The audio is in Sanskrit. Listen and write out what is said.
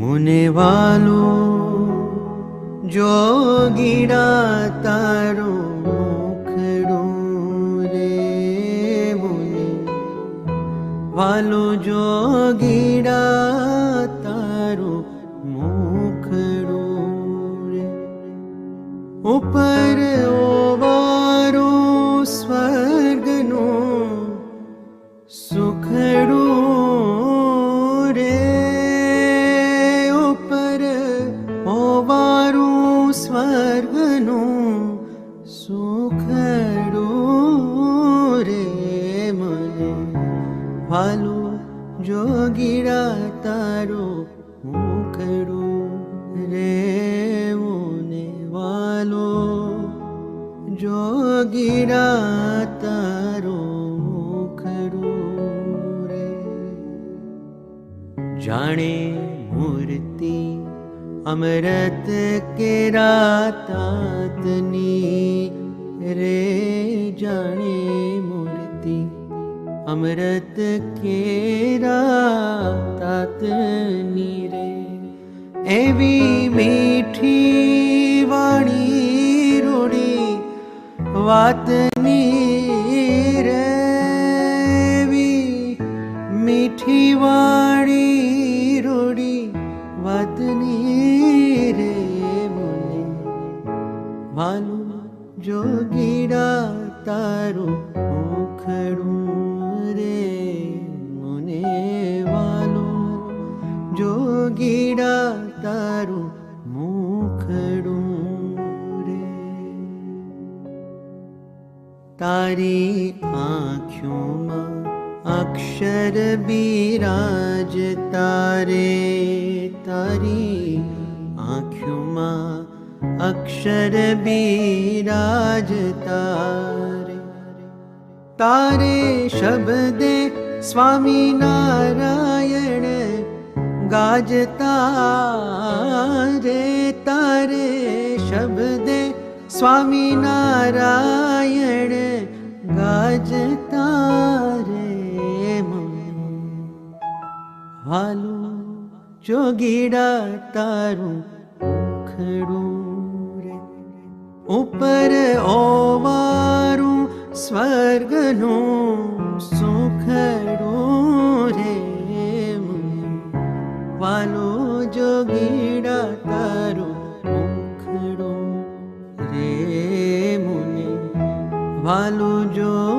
মনে ভালো যোগিরা তারো মুখরো রে মনে। ভালো যোগিরা তারো মুখরো রে উপর ও સ્વર્ગનું સુખડું રે મને. ભાલુ જોગીડા તારો મુખડું રે મને. વાલો જોગીડા તારો મુખડું રે. જાણે મૂર્તિ अमृत अमृतरा तानि रे जाने मूर्ति। अमृत केरा तात् रे। एवी मीठी वाणी रूणि वात વાલું જોગીડા તારું મુખડું રે મને વાલું જોગીડા તારું મુખડું રે તારી આંખોમાં અક્ષર બિરાજ તારે તારી આંખોમાં અક્ષર अक्षर बीराज तारे तारे शब्दे स्वामी नारायण गाज तारे तारे शब्दे स्वामी नारायण गाज तारे जोगिडा चोगिडा खडू ઉપર ઓવારું સ્વર્ગનું સુખડું રે વાલો જોગીડા તારું મુખડું રે મુને. વાલો જો